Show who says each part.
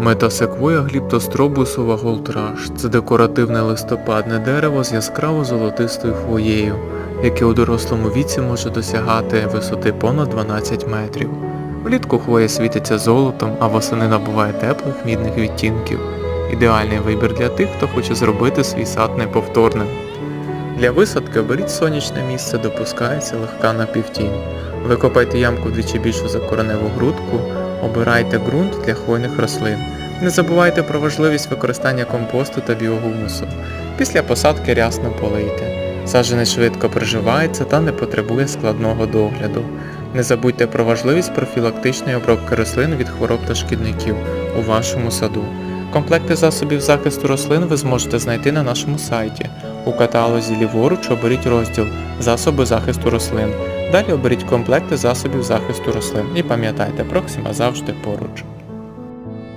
Speaker 1: Метасеквоя гліптостробусова голдраш це декоративне листопадне дерево з яскраво золотистою хвоєю, яке у дорослому віці може досягати висоти понад 12 метрів. Влітку хвоя світиться золотом, а восени набуває теплих мідних відтінків. Ідеальний вибір для тих, хто хоче зробити свій сад неповторним. Для висадки оберіть сонячне місце, допускається легка напівтінь. Викопайте ямку вдвічі більшу за кореневу грудку, обирайте ґрунт для хвойних рослин. Не забувайте про важливість використання компосту та біогумусу. Після посадки рясно полийте. Саджанець швидко приживається та не потребує складного догляду. Не забудьте про важливість профілактичної обробки рослин від хвороб та шкідників у вашому саду. Комплекти засобів захисту рослин ви зможете знайти на нашому сайті. У каталозі ліворуч оберіть розділ Засоби захисту рослин. Далі оберіть комплекти засобів захисту рослин і пам'ятайте, Проксима завжди поруч.